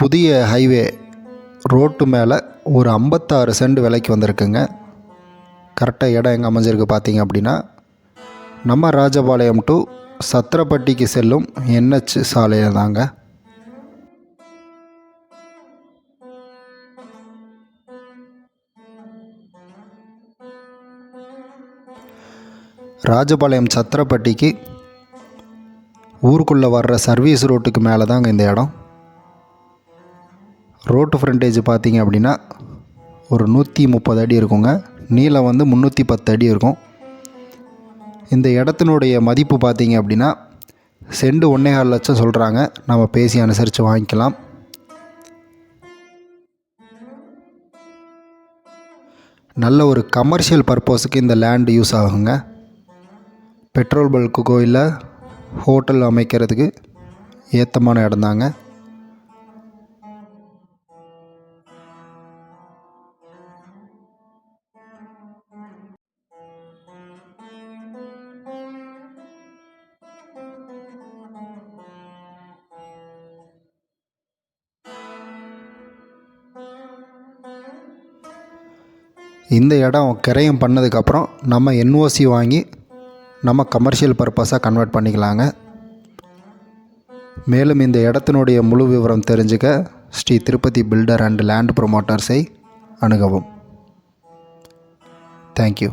புதிய highway road மேலே ஒரு ஐம்பத்தாறு சென்ட் விலைக்கு வந்திருக்குங்க. கரெக்டாக இடம் எங்கே அமைஞ்சிருக்கு பார்த்தீங்க அப்படின்னா நம்ம ராஜபாளையம் டு சத்திரப்பட்டிக்கு செல்லும் என்ஹெச் சாலையில் தாங்க. ராஜபாளையம் சத்திரப்பட்டிக்கு ஊருக்குள்ளே வர்ற சர்வீஸ் ரோட்டுக்கு மேலே தாங்க இந்த இடம். ரோட்டு ஃப்ரண்டேஜ் பார்த்தீங்க அப்படின்னா ஒரு நூற்றி முப்பது அடி இருக்குங்க. நீளம் வந்து முந்நூற்றி பத்து அடி இருக்கும். இந்த இடத்தினுடைய மதிப்பு பார்த்தீங்க அப்படின்னா செண்டு ஒன்றேகால் லட்சம் சொல்கிறாங்க நம்ம பேசி அனுசரித்து வாங்கிக்கலாம். நல்ல ஒரு கமர்ஷியல் பர்பஸுக்கு இந்த லேண்டு யூஸ் ஆகுங்க. பெட்ரோல் பல்க்குக்கோ இல்லை ஹோட்டல் அமைக்கிறதுக்கு ஏத்தமான இடம் தாங்க இந்த இடம் கிரையம் பண்ணதுக்கப்புறம் நம்ம என்ஓசி வாங்கி நம்ம கமர்ஷியல் பர்பஸாக கன்வெர்ட் பண்ணிக்கலாங்க. மேலும் இந்த இடத்தினுடைய முழு விவரம் தெரிஞ்சுக்க Shri Tirupati builder and land ப்ரொமோட்டர்ஸை அணுகவும். Thank you